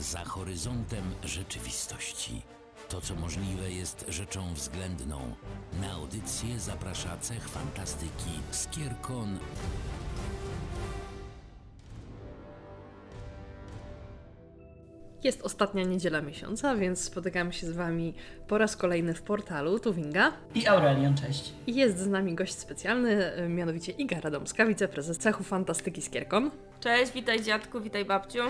za horyzontem rzeczywistości. To, co możliwe, jest rzeczą względną. Na audycję zaprasza cech fantastyki Skierkon Jest ostatnia niedziela miesiąca, więc spotykamy się z Wami po raz kolejny w portalu Tuwinga. I Aurelion, cześć. I jest z nami gość specjalny, mianowicie Iga Radomska, wiceprezes cechu fantastyki Skierkon. Cześć, witaj dziadku, witaj babciu.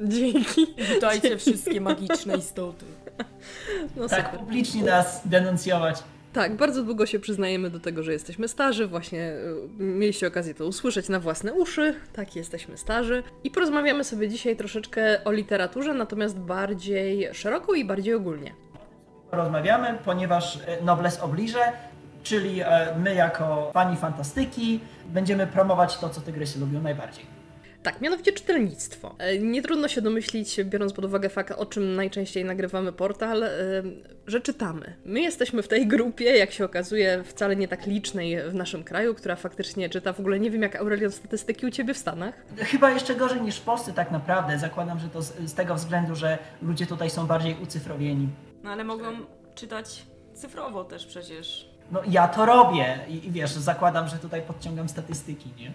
Dzięki. Witajcie wszystkie magiczne istoty. No Tak super. publicznie nas denuncjować. Tak, bardzo długo się przyznajemy do tego, że jesteśmy starzy. Właśnie y, mieliście okazję to usłyszeć na własne uszy. Tak, jesteśmy starzy. I porozmawiamy sobie dzisiaj troszeczkę o literaturze, natomiast bardziej szeroko i bardziej ogólnie. Porozmawiamy, ponieważ e, Nobles Obliże, czyli e, my jako fani fantastyki, będziemy promować to, co tygrysy lubią najbardziej. Tak, mianowicie czytelnictwo. E, Nie trudno się domyślić, biorąc pod uwagę fakt, o czym najczęściej nagrywamy portal, e, że czytamy. My jesteśmy w tej grupie, jak się okazuje, wcale nie tak licznej w naszym kraju, która faktycznie czyta. W ogóle nie wiem, jak Aurelion statystyki u Ciebie w Stanach. Chyba jeszcze gorzej niż w Polsce tak naprawdę. Zakładam, że to z, z tego względu, że ludzie tutaj są bardziej ucyfrowieni. No ale mogą czytać cyfrowo też przecież. No ja to robię i, i wiesz, zakładam, że tutaj podciągam statystyki, nie?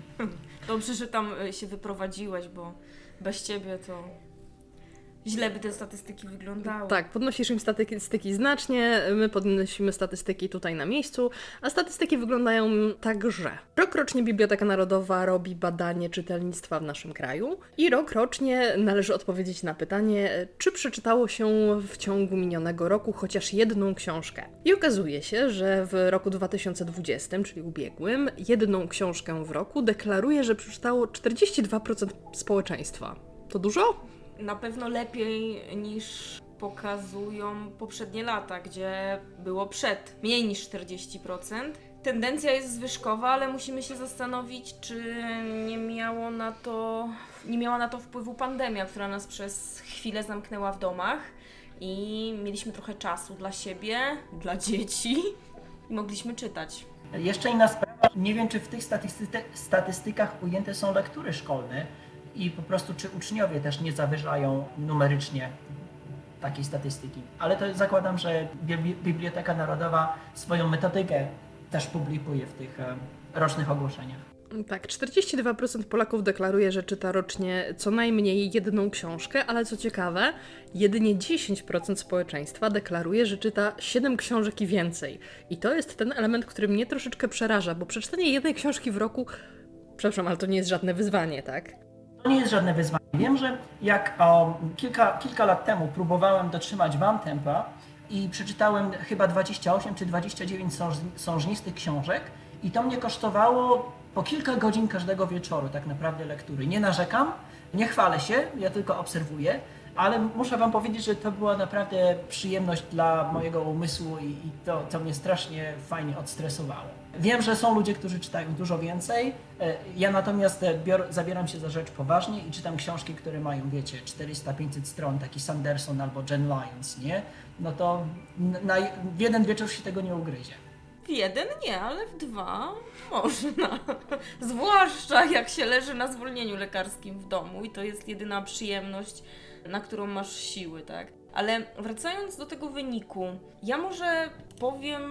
Dobrze, że tam y, się wyprowadziłeś, bo bez ciebie to źle by te statystyki wyglądały. Tak, podnosisz im statystyki znacznie, my podnosimy statystyki tutaj na miejscu, a statystyki wyglądają tak, że rokrocznie Biblioteka Narodowa robi badanie czytelnictwa w naszym kraju i rokrocznie należy odpowiedzieć na pytanie, czy przeczytało się w ciągu minionego roku chociaż jedną książkę. I okazuje się, że w roku 2020, czyli ubiegłym, jedną książkę w roku deklaruje, że przeczytało 42% społeczeństwa. To dużo? Na pewno lepiej niż pokazują poprzednie lata, gdzie było przed mniej niż 40%. Tendencja jest zwyżkowa, ale musimy się zastanowić, czy nie miało na to, nie miała na to wpływu pandemia, która nas przez chwilę zamknęła w domach i mieliśmy trochę czasu dla siebie, dla dzieci i mogliśmy czytać. Jeszcze inna sprawa, nie wiem czy w tych statystyte- statystykach ujęte są lektury szkolne i po prostu czy uczniowie też nie zawyżają numerycznie takiej statystyki. Ale to zakładam, że Bibli- Biblioteka Narodowa swoją metodykę też publikuje w tych e, rocznych ogłoszeniach. Tak, 42% Polaków deklaruje, że czyta rocznie co najmniej jedną książkę, ale co ciekawe, jedynie 10% społeczeństwa deklaruje, że czyta 7 książek i więcej. I to jest ten element, który mnie troszeczkę przeraża, bo przeczytanie jednej książki w roku, przepraszam, ale to nie jest żadne wyzwanie, tak? To nie jest żadne wyzwanie. Wiem, że jak o, kilka, kilka lat temu próbowałem dotrzymać Wam tempa i przeczytałem chyba 28 czy 29 sąż, sążnistych książek i to mnie kosztowało po kilka godzin każdego wieczoru tak naprawdę lektury. Nie narzekam, nie chwalę się, ja tylko obserwuję, ale muszę Wam powiedzieć, że to była naprawdę przyjemność dla mojego umysłu i, i to, to mnie strasznie fajnie odstresowało. Wiem, że są ludzie, którzy czytają dużo więcej. E, Ja natomiast e, bior, zabieram się za rzecz poważnie i czytam książki, które mają, wiecie, 400-500 stron, taki Sanderson albo Jen Lyons, nie? No to na, w jeden wieczór się tego nie ugryzie. W jeden nie, ale w dwa można. Zwłaszcza jak się leży na zwolnieniu lekarskim w domu i to jest jedyna przyjemność, na którą masz siły, tak? Ale wracając do tego wyniku, ja może powiem,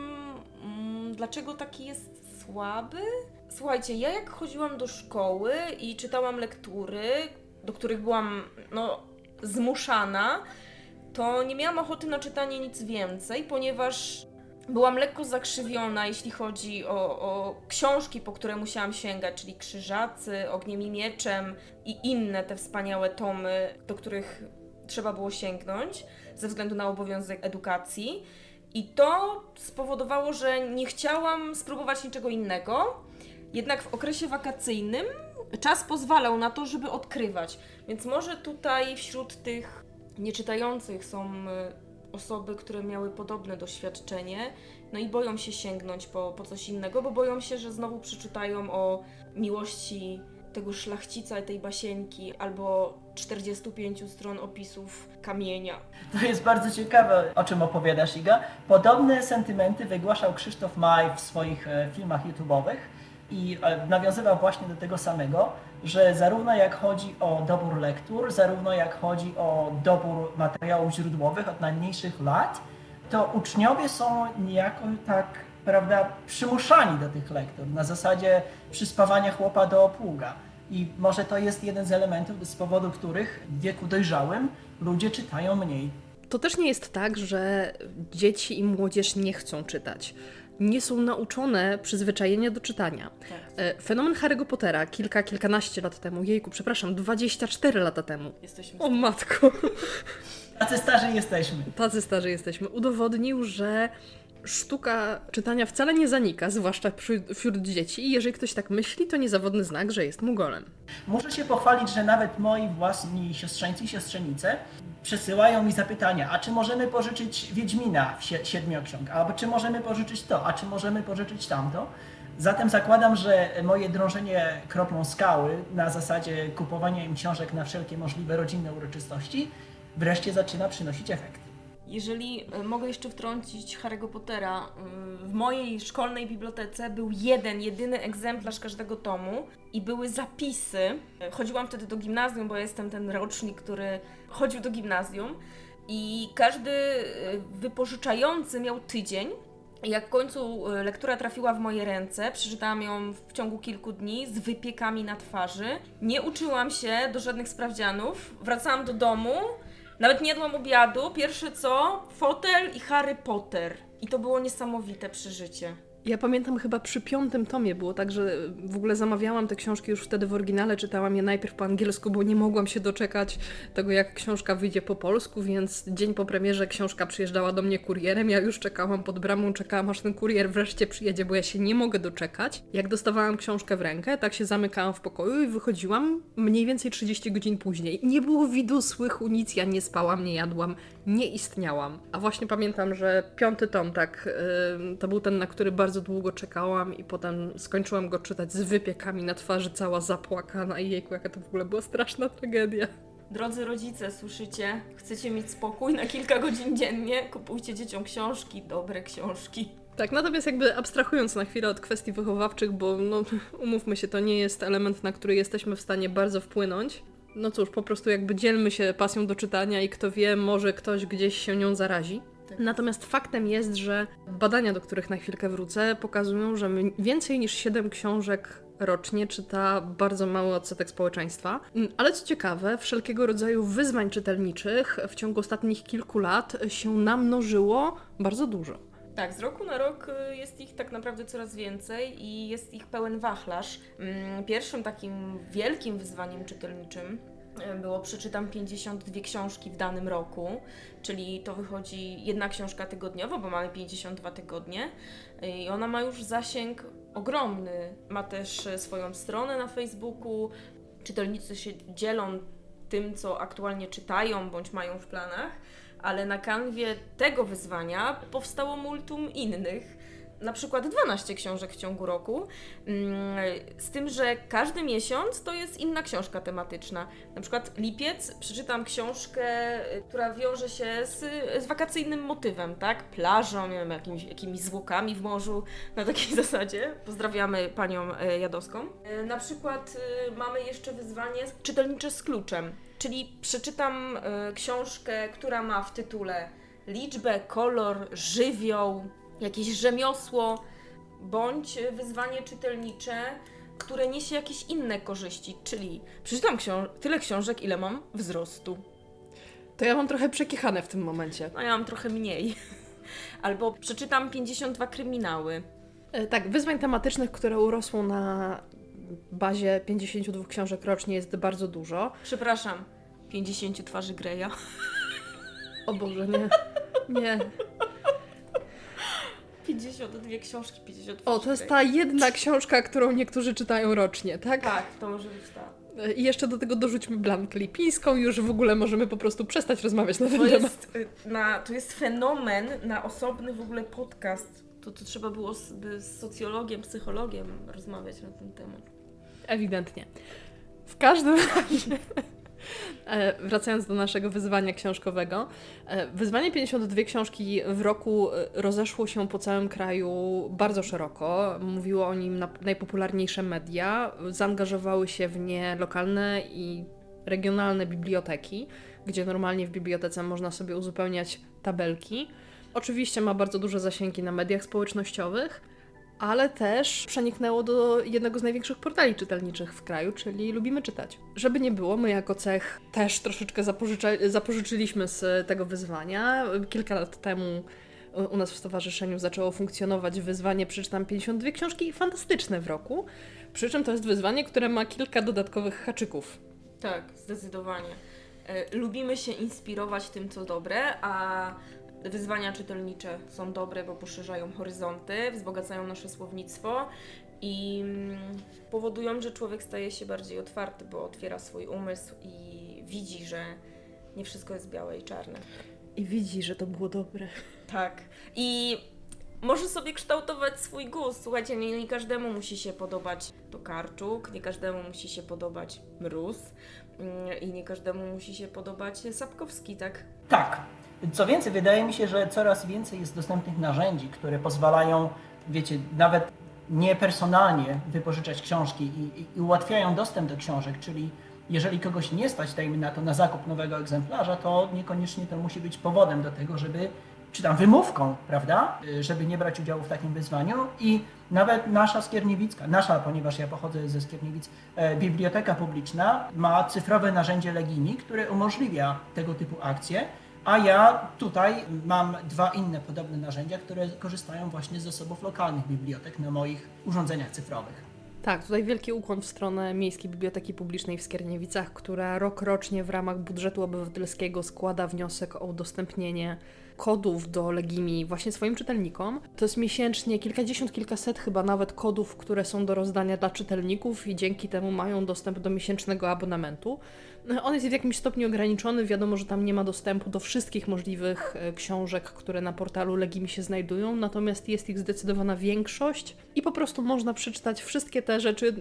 dlaczego taki jest słaby? Słuchajcie, ja jak chodziłam do szkoły i czytałam lektury, do których byłam, no, zmuszana, to nie miałam ochoty na czytanie nic więcej, ponieważ byłam lekko zakrzywiona, jeśli chodzi o, o książki, po które musiałam sięgać, czyli Krzyżacy, Ogniem i Mieczem i inne te wspaniałe tomy, do których trzeba było sięgnąć ze względu na obowiązek edukacji. I to spowodowało, że nie chciałam spróbować niczego innego. Jednak w okresie wakacyjnym czas pozwalał na to, żeby odkrywać. Więc może tutaj wśród tych nieczytających są y, osoby, które miały podobne doświadczenie, no i boją się sięgnąć po, po coś innego, bo boją się, że znowu przeczytają o miłości tego szlachcica, tej basieńki, albo 45 stron opisów kamienia. To jest bardzo ciekawe, o czym opowiadasz, Iga. Podobne sentymenty wygłaszał Krzysztof Maj w swoich e, filmach YouTube'owych i e, nawiązywał właśnie do tego samego. że zarówno jak chodzi o dobór lektur, zarówno jak chodzi o dobór materiałów źródłowych od najmniejszych lat, to uczniowie są niejako tak, prawda, przymuszani do tych lektur na zasadzie przyspawania chłopa do pługa. I może to jest jeden z elementów, z powodu których w wieku dojrzałym ludzie czytają mniej. To też nie jest tak, że dzieci i młodzież nie chcą czytać. Nie są nauczone przyzwyczajenia do czytania. Tak. E, Fenomen Harry'ego Pottera kilka, kilkanaście lat temu, jejku, przepraszam, 24 lata temu. Jesteśmy O matko, Tacy starzy jesteśmy. tacy starzy jesteśmy. Udowodnił, że sztuka czytania wcale nie zanika, zwłaszcza wśród- dzieci. I jeżeli ktoś tak myśli, to niezawodny znak, że jest mugolem. Muszę się pochwalić, że nawet moi własni siostrzeńcy i siostrzenice przesyłają mi zapytania, a czy możemy pożyczyć Wiedźmina w sie- siedmioksiąg, albo czy możemy pożyczyć to, a czy możemy pożyczyć tamto. Zatem zakładam, że moje drążenie kroplą skały na zasadzie kupowania im książek na wszelkie możliwe rodzinne uroczystości wreszcie zaczyna przynosić efekt. Jeżeli e, mogę jeszcze wtrącić Harry'ego Pottera, y, w mojej szkolnej bibliotece był jeden, jedyny egzemplarz każdego tomu i były zapisy. E, Chodziłam wtedy do gimnazjum, bo jestem ten rocznik, który chodził do gimnazjum i każdy e, wypożyczający miał tydzień. Jak w końcu e, lektura trafiła w moje ręce, przeczytałam ją w ciągu kilku dni z wypiekami na twarzy. Nie uczyłam się do żadnych sprawdzianów. Wracałam do domu, nawet nie jadłam obiadu. Pierwsze co? Fotel i Harry Potter. I to było niesamowite przeżycie. Ja pamiętam chyba przy piątym tomie było tak, że w ogóle zamawiałam te książki już wtedy w oryginale, czytałam je najpierw po angielsku, bo nie mogłam się doczekać tego, jak książka wyjdzie po polsku, więc dzień po premierze książka przyjeżdżała do mnie kurierem, ja już czekałam pod bramą, czekałam aż ten kurier wreszcie przyjedzie, bo ja się nie mogę doczekać. Jak dostawałam książkę w rękę, tak się zamykałam w pokoju i wychodziłam mniej więcej 30 godzin później. Nie było widu, słychu, nic, ja nie spałam, nie jadłam, nie istniałam. A właśnie pamiętam, że piąty tom, tak, ym, to był ten, na który bardzo długo czekałam i potem skończyłam go czytać z wypiekami na twarzy, cała zapłakana i jejku, jaka to w ogóle była straszna tragedia. Drodzy rodzice, słyszycie? Chcecie mieć spokój na kilka godzin dziennie? Kupujcie dzieciom książki, dobre książki. Tak, natomiast jakby abstrahując na chwilę od kwestii wychowawczych, bo no, umówmy się, to nie jest element, na który jesteśmy w stanie bardzo wpłynąć. No cóż, po prostu jakby dzielmy się pasją do czytania i kto wie, może ktoś gdzieś się nią zarazi. Tak. Natomiast faktem jest, że badania, do których na chwilkę wrócę, pokazują, że więcej niż 7 książek rocznie czyta bardzo mały odsetek społeczeństwa. Mm, Ale co ciekawe, wszelkiego rodzaju wyzwań czytelniczych w ciągu ostatnich kilku lat się namnożyło bardzo dużo. Tak, z roku na rok y, jest ich tak naprawdę coraz więcej i jest ich pełen wachlarz. Mm, Pierwszym takim wielkim wyzwaniem czytelniczym było przeczytam 52 książki w danym roku, czyli to wychodzi jedna książka tygodniowo, bo mamy 52 tygodnie y, i ona ma już zasięg ogromny. Ma też y, swoją stronę na Facebooku. Czytelnicy się dzielą tym, co aktualnie czytają bądź mają w planach ale na kanwie tego wyzwania powstało multum innych. Na przykład 12 książek w ciągu roku, Mm, z tym, że każdy miesiąc to jest inna książka tematyczna. Na przykład lipiec przeczytam książkę, y, która wiąże się z, z wakacyjnym motywem, tak? Plażą, nie wiem, jakimiś, jakimiś zwłokami w morzu, na takiej zasadzie. Pozdrawiamy panią e, Jadowską. E, Na przykład y, mamy jeszcze wyzwanie czytelnicze z kluczem, czyli przeczytam książkę, która ma w tytule liczbę, kolor, żywioł, jakieś rzemiosło, bądź wyzwanie czytelnicze, które niesie jakieś inne korzyści, czyli przeczytam książ- tyle książek, ile mam wzrostu. To ja mam trochę przekichane w tym momencie. No ja mam trochę mniej. Albo przeczytam 52 kryminały. E, Tak, wyzwań tematycznych, które urosło na bazie 52 książek rocznie jest bardzo dużo. Przepraszam, 50 twarzy Greya. O Boże, nie. Nie. 52 książki, 52 O, to jest ta jedna książka, którą niektórzy czytają rocznie, tak? Tak, to może być. E, I jeszcze do tego dorzućmy Blankę Lipińską, już w ogóle możemy po prostu przestać rozmawiać na ten To temat. jest, y, na, to jest fenomen na osobny w ogóle podcast. To, to trzeba było z, z socjologiem, psychologiem rozmawiać na ten temat. Ewidentnie. W każdym razie Wracając do naszego wyzwania książkowego. E, Wyzwanie 52 książki w roku e, rozeszło się po całym kraju bardzo szeroko. Mówiło o nim na najpopularniejsze media. Zaangażowały się w nie lokalne i regionalne biblioteki, gdzie normalnie w bibliotece można sobie uzupełniać tabelki. Oczywiście ma bardzo duże zasięgi na mediach społecznościowych, ale też przeniknęło do jednego z największych portali czytelniczych w kraju, czyli Lubimy Czytać. Żeby nie było, my jako cech też troszeczkę zapożyczyliśmy z tego wyzwania. Kilka lat temu u nas w stowarzyszeniu zaczęło funkcjonować wyzwanie Przeczytam 52 książki fantastyczne w roku, przy czym to jest wyzwanie, które ma kilka dodatkowych haczyków. Tak, zdecydowanie. E, Lubimy się inspirować tym, co dobre, a wyzwania czytelnicze są dobre, bo poszerzają horyzonty, wzbogacają nasze słownictwo i mm, powodują, że człowiek staje się bardziej otwarty, bo otwiera swój umysł i widzi, że nie wszystko jest białe i czarne. I widzi, że to było dobre. Tak. I może sobie kształtować swój gust. Słuchajcie, nie, nie każdemu musi się podobać Tokarczuk, nie każdemu musi się podobać Mróz mm, i nie każdemu musi się podobać Sapkowski, tak? Tak. Co więcej, wydaje mi się, że coraz więcej jest dostępnych narzędzi, które pozwalają, wiecie, nawet niepersonalnie wypożyczać książki i, i, i ułatwiają dostęp do książek, czyli jeżeli kogoś nie stać, dajmy na to, na zakup nowego egzemplarza, to niekoniecznie to musi być powodem do tego, żeby, czy tam wymówką, prawda, żeby nie brać udziału w takim wyzwaniu. I nawet nasza Skierniewicka, nasza, ponieważ ja pochodzę ze Skierniewic, e, biblioteka publiczna ma cyfrowe narzędzie Legimi, które umożliwia tego typu akcje, a ja tutaj mam dwa inne podobne narzędzia, które korzystają właśnie z zasobów lokalnych bibliotek na moich urządzeniach cyfrowych. Tak, tutaj wielki ukłon w stronę Miejskiej Biblioteki Publicznej w Skierniewicach, która rok rocznie w ramach budżetu obywatelskiego składa wniosek o udostępnienie kodów do Legimi właśnie swoim czytelnikom. To jest miesięcznie kilkadziesiąt, kilkaset chyba nawet kodów, które są do rozdania dla czytelników i dzięki temu mają dostęp do miesięcznego abonamentu. On jest w jakimś stopniu ograniczony, wiadomo, że tam nie ma dostępu do wszystkich możliwych e, książek, które na portalu Legimi się znajdują, natomiast jest ich zdecydowana większość i po prostu można przeczytać wszystkie te rzeczy,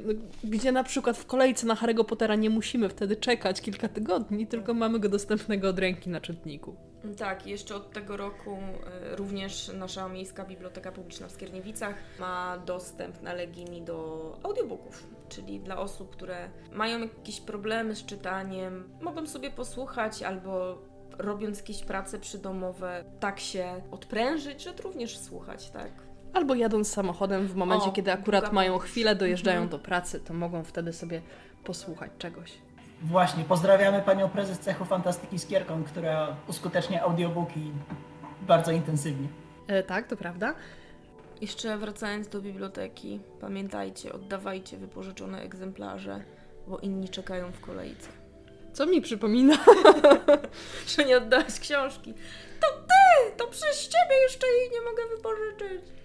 gdzie na przykład w kolejce na Harry'ego Pottera nie musimy wtedy czekać kilka tygodni, tylko mamy go dostępnego od ręki na czytniku. Tak, jeszcze od tego roku y, również nasza Miejska Biblioteka Publiczna w Skierniewicach ma dostęp na Legimi do audiobooków, czyli dla osób, które mają jakieś problemy z czytaniem, mogą sobie posłuchać albo robiąc jakieś prace przydomowe, tak się odprężyć, że również słuchać, tak? Albo jadąc samochodem w momencie, O, kiedy akurat mają chwilę, dojeżdżają Mhm. do pracy, to mogą wtedy sobie posłuchać czegoś. Właśnie, pozdrawiamy panią prezes cechu fantastyki z Kierką, która uskutecznia audiobooki bardzo intensywnie. E, tak, to prawda. Jeszcze wracając do biblioteki, pamiętajcie, oddawajcie wypożyczone egzemplarze, bo inni czekają w kolejce. Co mi przypomina? Że nie oddałeś książki. To ty! To przez ciebie jeszcze jej nie mogę wypożyczyć.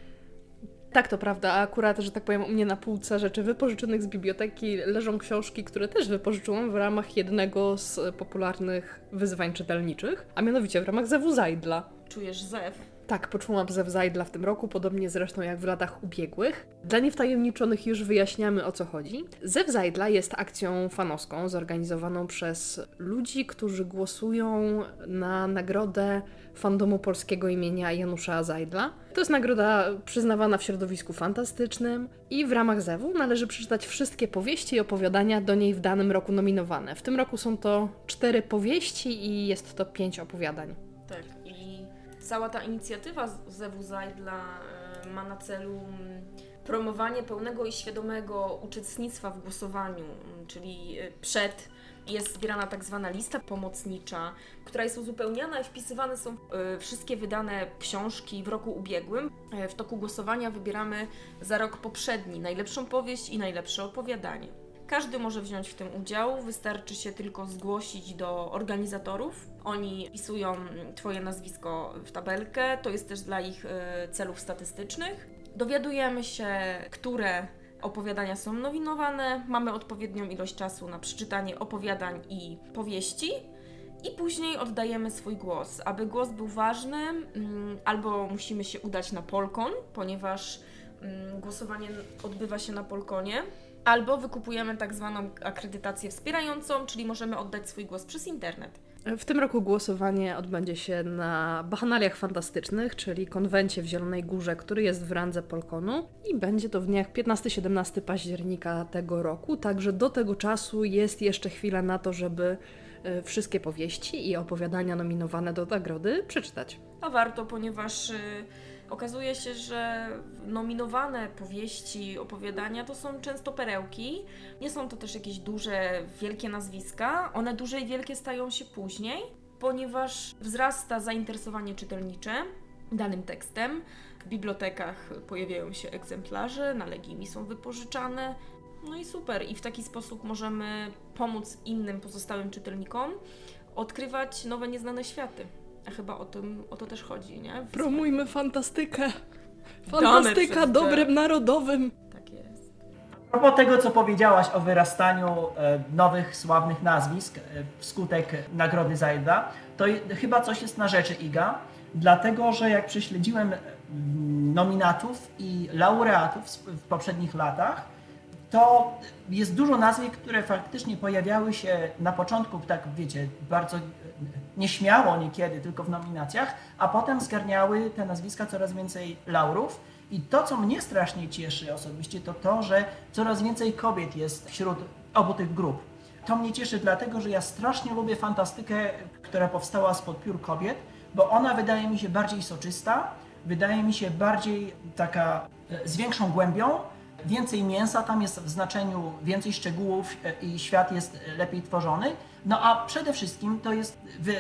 Tak, to prawda. A akurat, że tak powiem, u mnie na półce rzeczy wypożyczonych z biblioteki leżą książki, które też wypożyczyłam w ramach jednego z popularnych wyzwań czytelniczych, a mianowicie w ramach Zewu Zajdla. Czujesz zew? Tak, poczułam Zew Zajdla w tym roku, podobnie zresztą jak w latach ubiegłych. Dla niewtajemniczonych już wyjaśniamy o co chodzi. Zew Zajdla jest akcją fanowską zorganizowaną przez ludzi, którzy głosują na nagrodę fandomu polskiego imienia Janusza Zajdla. To jest nagroda przyznawana w środowisku fantastycznym i w ramach Zewu należy przeczytać wszystkie powieści i opowiadania do niej w danym roku nominowane. W tym roku są to cztery powieści i jest to pięć opowiadań. Cała ta inicjatywa z- Zewu Zajdla e, ma na celu mm, promowanie pełnego i świadomego uczestnictwa w głosowaniu, mm, czyli e, przed jest zbierana tak zwana lista pomocnicza, która jest uzupełniana i wpisywane są e, wszystkie wydane książki w roku ubiegłym. E, W toku głosowania wybieramy za rok poprzedni najlepszą powieść i najlepsze opowiadanie. Każdy może wziąć w tym udział, wystarczy się tylko zgłosić do organizatorów. Oni wpisują mm, Twoje nazwisko w tabelkę, to jest też dla ich e, celów statystycznych. Dowiadujemy się, które opowiadania są nominowane, mamy odpowiednią ilość czasu na przeczytanie opowiadań i powieści. I później oddajemy swój głos. Aby głos był ważny, mm, albo musimy się udać na Polkon, ponieważ mm, głosowanie odbywa się na Polkonie, albo wykupujemy tak zwaną akredytację wspierającą, czyli możemy oddać swój głos przez internet. W tym roku głosowanie odbędzie się na Bachanaliach Fantastycznych, czyli konwencie w Zielonej Górze, który jest w randze Polkonu i będzie to w dniach 15-17 października tego roku, także do tego czasu jest jeszcze chwila na to, żeby e, wszystkie powieści i opowiadania nominowane do nagrody przeczytać. A warto, ponieważ y, okazuje się, że nominowane powieści, opowiadania to są często perełki. Nie są to też jakieś duże, wielkie nazwiska. One duże i wielkie stają się później, ponieważ wzrasta zainteresowanie czytelnicze danym tekstem. W bibliotekach pojawiają się egzemplarze, na Legimi są wypożyczane. No i super. I w taki sposób możemy pomóc innym pozostałym czytelnikom odkrywać nowe, nieznane światy. A chyba o, tym, o to też chodzi, nie? W- Promujmy fantastykę! Fantastyka dobrem narodowym! Tak jest. A propos tego, co powiedziałaś o wyrastaniu e, nowych, sławnych nazwisk e, wskutek nagrody Zajda, to je- chyba coś jest na rzeczy Iga, dlatego że jak prześledziłem nominatów i laureatów w poprzednich latach, to jest dużo nazwisk, które faktycznie pojawiały się na początku, tak wiecie, bardzo e, nieśmiało niekiedy, tylko w nominacjach, a potem zgarniały te nazwiska coraz więcej laurów. I to, co mnie strasznie cieszy osobiście, to to, że coraz więcej kobiet jest wśród obu tych grup. To mnie cieszy dlatego, że ja strasznie lubię fantastykę, która powstała spod piór kobiet, bo ona wydaje mi się bardziej soczysta, wydaje mi się bardziej taka e, z większą głębią, więcej mięsa tam jest w znaczeniu więcej szczegółów e, i świat jest lepiej tworzony. No a przede wszystkim to jest,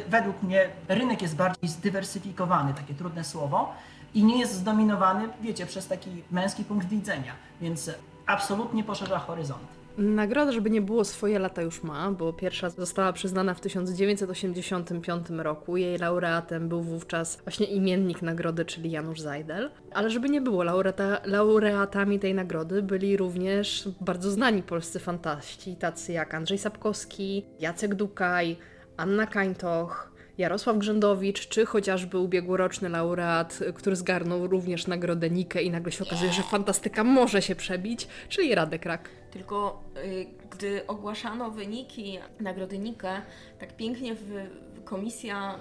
według mnie, rynek jest bardziej zdywersyfikowany, takie trudne słowo, i nie jest zdominowany, wiecie, przez taki męski punkt widzenia, więc absolutnie poszerza horyzont. Nagroda, żeby nie było, swoje lata już ma, bo pierwsza została przyznana w 1985 roku. Jej laureatem był wówczas właśnie imiennik nagrody, czyli Janusz Zajdel. Ale żeby nie było, laureata, laureatami tej nagrody byli również bardzo znani polscy fantaści, tacy jak Andrzej Sapkowski, Jacek Dukaj, Anna Kańtoch, Jarosław Grzędowicz, czy chociażby ubiegłoroczny laureat, który zgarnął również nagrodę Nikę i nagle się okazuje, że fantastyka może się przebić, czyli Radek Rak. Tylko y, gdy ogłaszano wyniki nagrody Nike, tak pięknie wy, komisja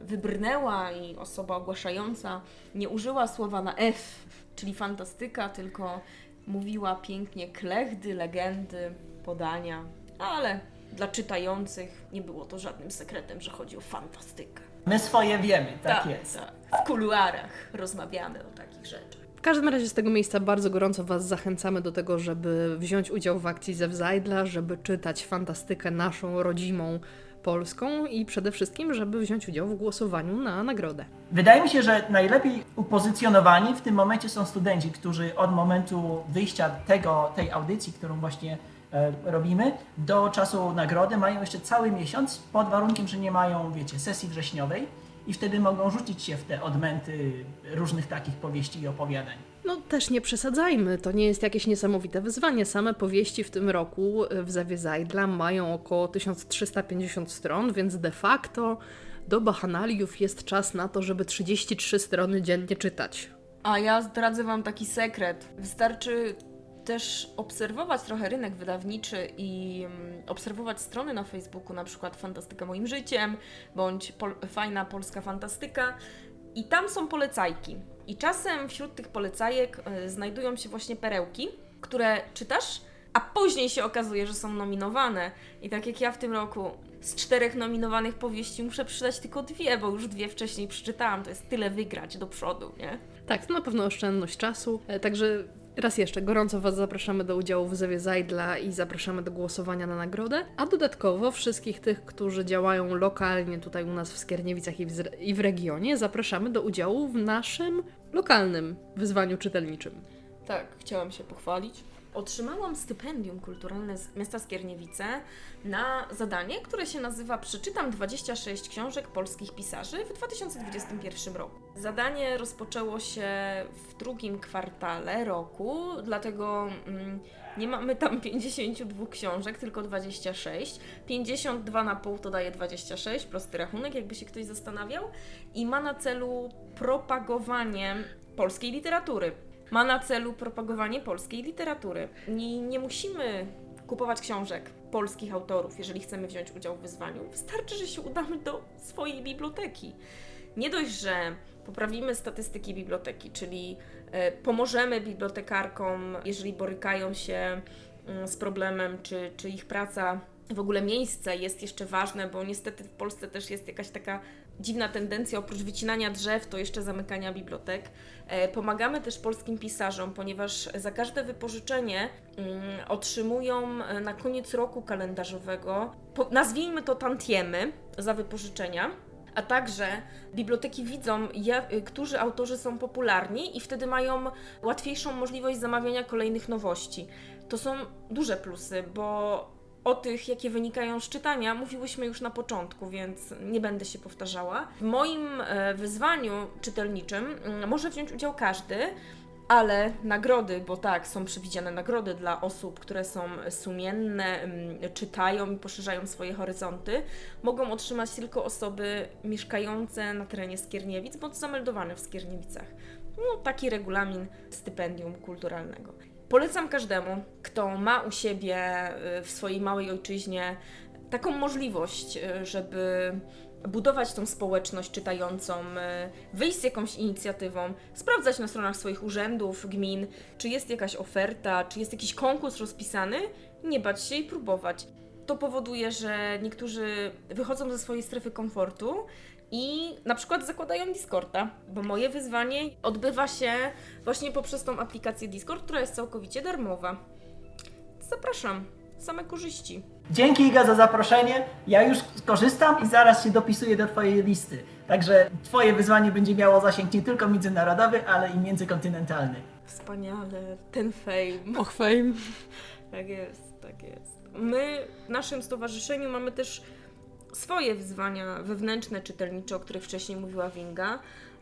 y, wybrnęła i osoba ogłaszająca nie użyła słowa na F, czyli fantastyka, tylko mówiła pięknie klechdy, legendy, podania, ale dla czytających nie było to żadnym sekretem, że chodzi o fantastykę. My swoje wiemy, tak, jest. Tak. W kuluarach rozmawiamy o takich rzeczach. W każdym razie z tego miejsca bardzo gorąco Was zachęcamy do tego, żeby wziąć udział w akcji ze Wzajdla, żeby czytać fantastykę naszą, rodzimą, polską i przede wszystkim, żeby wziąć udział w głosowaniu na nagrodę. Wydaje mi się, że najlepiej upozycjonowani w tym momencie są studenci, którzy od momentu wyjścia tego, tej audycji, którą właśnie e, robimy, do czasu nagrody mają jeszcze cały miesiąc, pod warunkiem, że nie mają, wiecie, sesji wrześniowej i wtedy mogą rzucić się w te odmęty różnych takich powieści i opowiadań. No też nie przesadzajmy, to nie jest jakieś niesamowite wyzwanie. Same powieści w tym roku w Zawie Zajdla mają około 1350 stron, więc de facto do Bachanaliów jest czas na to, żeby 33 strony dziennie czytać. A ja zdradzę Wam taki sekret. Wystarczy też obserwować trochę rynek wydawniczy i mm, obserwować strony na Facebooku, na przykład Fantastyka Moim Życiem, bądź pol Fajna Polska Fantastyka. I tam są polecajki. I czasem wśród tych polecajek y, znajdują się właśnie perełki, które czytasz, a później się okazuje, że są nominowane. I tak jak ja w tym roku z czterech nominowanych powieści muszę przeczytać tylko dwie, bo już dwie wcześniej przeczytałam. To jest tyle wygrać do przodu, nie? Tak, to na pewno oszczędność czasu. E, Także raz jeszcze gorąco Was zapraszamy do udziału w Zewie Zajdla i zapraszamy do głosowania na nagrodę. A dodatkowo wszystkich tych, którzy działają lokalnie tutaj u nas w Skierniewicach i w, i w regionie, zapraszamy do udziału w naszym lokalnym wyzwaniu czytelniczym. Tak, chciałam się pochwalić. Otrzymałam stypendium kulturalne z miasta Skierniewice na zadanie, które się nazywa Przeczytam 26 książek polskich pisarzy w 2021 roku. Zadanie rozpoczęło się w drugim kwartale roku, dlatego mm, nie mamy tam 52 książek, tylko 26. 52 na pół to daje 26, prosty rachunek, jakby się ktoś zastanawiał. I ma na celu propagowanie polskiej literatury. Ma na celu propagowanie polskiej literatury. I nie musimy kupować książek polskich autorów, jeżeli chcemy wziąć udział w wyzwaniu. Wystarczy, że się udamy do swojej biblioteki. Nie dość, że poprawimy statystyki biblioteki, czyli e, pomożemy bibliotekarkom, jeżeli borykają się mm, z problemem, czy, czy ich praca, w ogóle miejsce jest jeszcze ważne, bo niestety w Polsce też jest jakaś taka dziwna tendencja, oprócz wycinania drzew, to jeszcze zamykania bibliotek. E, Pomagamy też polskim pisarzom, ponieważ za każde wypożyczenie mm, otrzymują e, na koniec roku kalendarzowego, nazwijmy to tantiemy za wypożyczenia. A także biblioteki widzą, y, którzy autorzy są popularni i wtedy mają łatwiejszą możliwość zamawiania kolejnych nowości. To są duże plusy, bo o tych, jakie wynikają z czytania, mówiłyśmy już na początku, więc nie będę się powtarzała. W moim e, wyzwaniu czytelniczym mm, może wziąć udział każdy, ale nagrody, bo tak, są przewidziane nagrody dla osób, które są sumienne, mm, czytają i poszerzają swoje horyzonty, mogą otrzymać tylko osoby mieszkające na terenie Skierniewic bądź zameldowane w Skierniewicach. No, taki regulamin stypendium kulturalnego. Polecam każdemu, kto ma u siebie y, w swojej małej ojczyźnie taką możliwość, y, żeby budować tą społeczność czytającą, y, wyjść z jakąś inicjatywą, sprawdzać na stronach swoich urzędów, gmin, czy jest jakaś oferta, czy jest jakiś konkurs rozpisany, nie bać się i próbować. To powoduje, że niektórzy wychodzą ze swojej strefy komfortu i na przykład zakładają Discorda, bo moje wyzwanie odbywa się właśnie poprzez tą aplikację Discord, która jest całkowicie darmowa. Zapraszam, same korzyści. Dzięki Iga za zaproszenie. Ja już skorzystam i zaraz się dopisuję do Twojej listy. Także Twoje wyzwanie będzie miało zasięg nie tylko międzynarodowy, ale i międzykontynentalny. Wspaniale, ten fame. Och, fame. Tak jest, tak jest. My w naszym stowarzyszeniu mamy też swoje wyzwania wewnętrzne, czytelnicze, o których wcześniej mówiła Winga.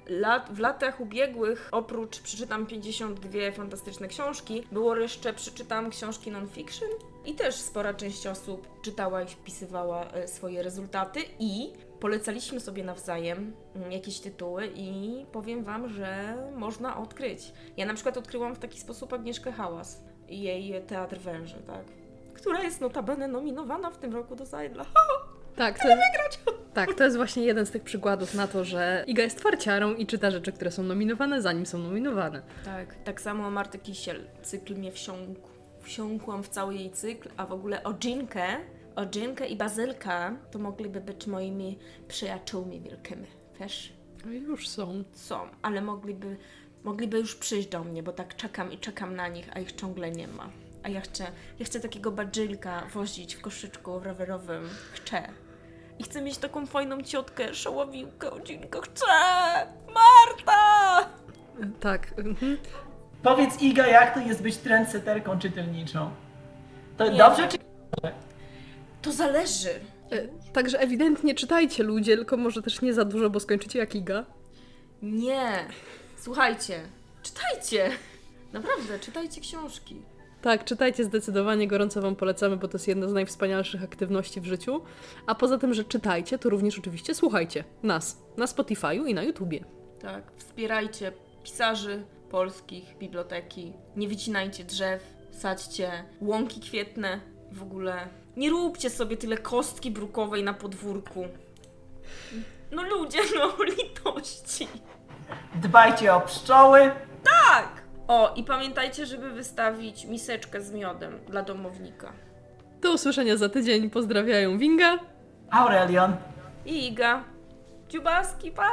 Lat, w latach ubiegłych, oprócz przeczytam 52 fantastyczne książki, było jeszcze przeczytam książki non-fiction i też spora część osób czytała i wpisywała e, swoje rezultaty i polecaliśmy sobie nawzajem mm, jakieś tytuły i powiem Wam, że można odkryć. Ja na przykład odkryłam w taki sposób Agnieszkę Hałas i jej Teatr Węży, tak? Która jest notabene nominowana w tym roku do Zajdla. Tak, to, tak, to jest właśnie jeden z tych przykładów na to, że Iga jest twarciarą i czyta rzeczy, które są nominowane, zanim są nominowane. Tak, tak samo Marty Kisiel. Cykl mnie wsiąkł. Wsiąkłam w cały jej cykl, a w ogóle Odżynkę, Odżynkę i Bazylka to mogliby być moimi przyjaciółmi wielkimi. Wiesz? No już są. Są, ale mogliby, mogliby już przyjść do mnie, bo tak czekam i czekam na nich, a ich ciągle nie ma. A ja chcę, ja chcę takiego badżylka wozić w koszyczku rowerowym. Chcę. I chcę mieć taką fajną ciotkę, szaławiłkę, odzinkę. Chcę! Marta! Tak. mhm. Powiedz Iga, jak to jest być trendseterką czytelniczą? To Nie. dobrze czy To zależy. E, Także ewidentnie czytajcie ludzie, tylko może też nie za dużo, bo skończycie jak Iga. Nie. Słuchajcie, czytajcie. Naprawdę, czytajcie książki. Tak, czytajcie zdecydowanie, gorąco Wam polecamy, bo to jest jedna z najwspanialszych aktywności w życiu. A poza tym, że czytajcie, to również oczywiście słuchajcie nas na Spotify'u i na YouTubie. Tak, wspierajcie pisarzy polskich, biblioteki. Nie wycinajcie drzew, sadźcie łąki kwietne. W ogóle nie róbcie sobie tyle kostki brukowej na podwórku. No ludzie, no litości. dbajcie o pszczoły? Tak! O, i pamiętajcie, żeby wystawić miseczkę z miodem dla domownika. Do usłyszenia za tydzień. Pozdrawiają Winga. Aurelion. I Iga. Dziubaski, pa!